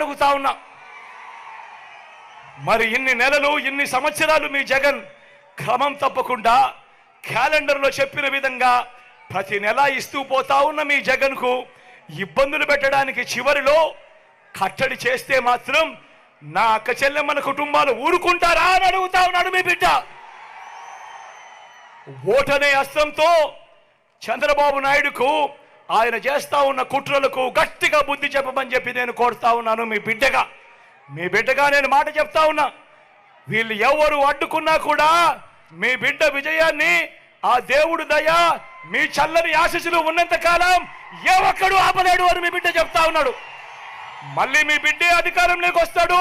అడుగుతా ఉన్నా. మరి ఇన్ని నెలలు ఇన్ని సంవత్సరాలు మీ జగన్ క్రమం తప్పకుండా క్యాలెండర్లో చెప్పిన విధంగా ప్రతి నెల ఇస్తూ పోతా ఉన్న మీ జగన్కు ఇబ్బందులు పెట్టడానికి చివరిలో కట్టడి చేస్తే మాత్రం నా అక్క చెల్లెమ్మల కుటుంబాలు ఊరుకుంటారా అని అడుగుతా ఉన్నాడు మీ బిడ్డ. ఓటనే అస్త్రంతో చంద్రబాబు నాయుడుకు ఆయన చేస్తా ఉన్న కుట్రలకు గట్టిగా బుద్ధి చెప్పమని చెప్పి నేను కోరుతా ఉన్నాను మీ బిడ్డగా. మీ బిడ్డగా నేను మాట చెప్తా ఉన్నా. వీళ్ళు ఎవరు అడ్డుకున్నా కూడా మీ బిడ్డ విజయాన్ని ఆ దేవుడు దయ మీ చల్లని ఆశీస్సులు ఉన్నంత కాలం ఏ ఒక్కడు ఆపలేడు అని మీ బిడ్డ చెప్తా ఉన్నాడు. మళ్ళీ మీ బిడ్డే అధికారంలోకి వస్తాడు.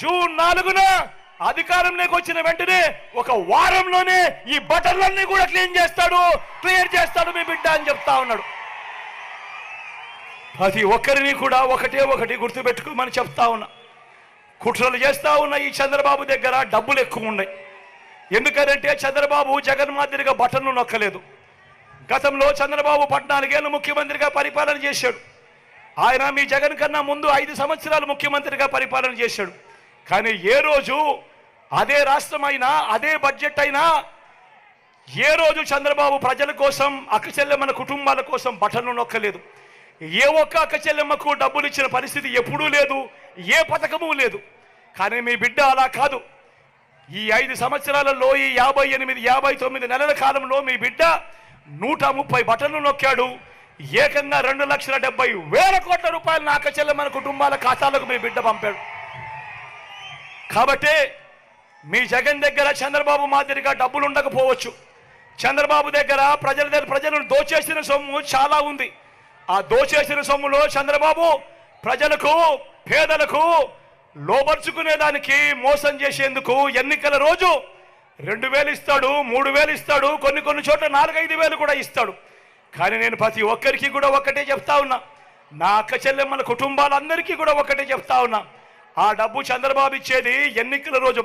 జూన్ నాలుగున అధికారంలోకి వచ్చిన వెంటనే ఒక వారంలోనే ఈ బటన్లన్నీ కూడా క్లీన్ చేస్తాడు క్లియర్ చేస్తాడు మీ బిడ్డ అని చెప్తా ఉన్నాడు. ప్రతి ఒక్కరిని కూడా ఒకటే ఒకటి గుర్తుపెట్టుకోమని చెప్తా ఉన్నా. కుట్రలు చేస్తూ ఉన్న ఈ చంద్రబాబు దగ్గర డబ్బులు ఎక్కువ ఉన్నాయి. ఎందుకంటే చంద్రబాబు జగన్ మాదిరిగా బటన్లు నొక్కలేదు. గతంలో చంద్రబాబు పద్నాలుగేళ్ళు ముఖ్యమంత్రిగా పరిపాలన చేశాడు. ఆయన మీ జగన్ కన్నా ముందు ఐదు సంవత్సరాలు ముఖ్యమంత్రిగా పరిపాలన చేశాడు. కానీ ఏ రోజు అదే రాష్ట్రం అయినా అదే బడ్జెట్ అయినా ఏ రోజు చంద్రబాబు ప్రజల కోసం అక్కచెల్లె మన కుటుంబాల కోసం బటన్లు నొక్కలేదు. ఏ ఒక్క అక్క చెల్లెమ్మకు డబ్బులు ఇచ్చిన పరిస్థితి ఎప్పుడూ లేదు ఏ పథకము లేదు. కానీ మీ బిడ్డ అలా కాదు. ఈ ఐదు సంవత్సరాలలో ఈ యాభై ఎనిమిది యాభై తొమ్మిది నెలల కాలంలో మీ బిడ్డ నూట ముప్పై బటన్లు నొక్కాడు. ఏకంగా రెండు లక్షల డెబ్బై వేల కోట్ల రూపాయలు నా అక్క కుటుంబాల ఖాతాలకు మీ బిడ్డ పంపాడు. కాబట్టి మీ జగన్ దగ్గర చంద్రబాబు మాదిరిగా డబ్బులు ఉండకపోవచ్చు చంద్రబాబు దగ్గర ప్రజల దగ్గర ప్రజలను దోచేసిన సొమ్ము చాలా ఉంది. ఆ దోచేసిన సొమ్ములో చంద్రబాబు ప్రజలకు పేదలకు లోపరుచుకునేదానికి మోసం చేసేందుకు ఎన్నికల రోజు రెండు వేలు ఇస్తాడు మూడు వేలు ఇస్తాడు కొన్ని కొన్ని చోట్ల నాలుగైదు వేలు కూడా ఇస్తాడు. కానీ నేను ప్రతి ఒక్కరికి కూడా ఒక్కటే చెప్తా ఉన్నా. నా అక్క చెల్లెమ్మల కుటుంబాలందరికీ కూడా ఒక్కటే చెప్తా ఉన్నా. ఆ డబ్బు చంద్రబాబు ఇచ్చేది ఎన్నికల రోజు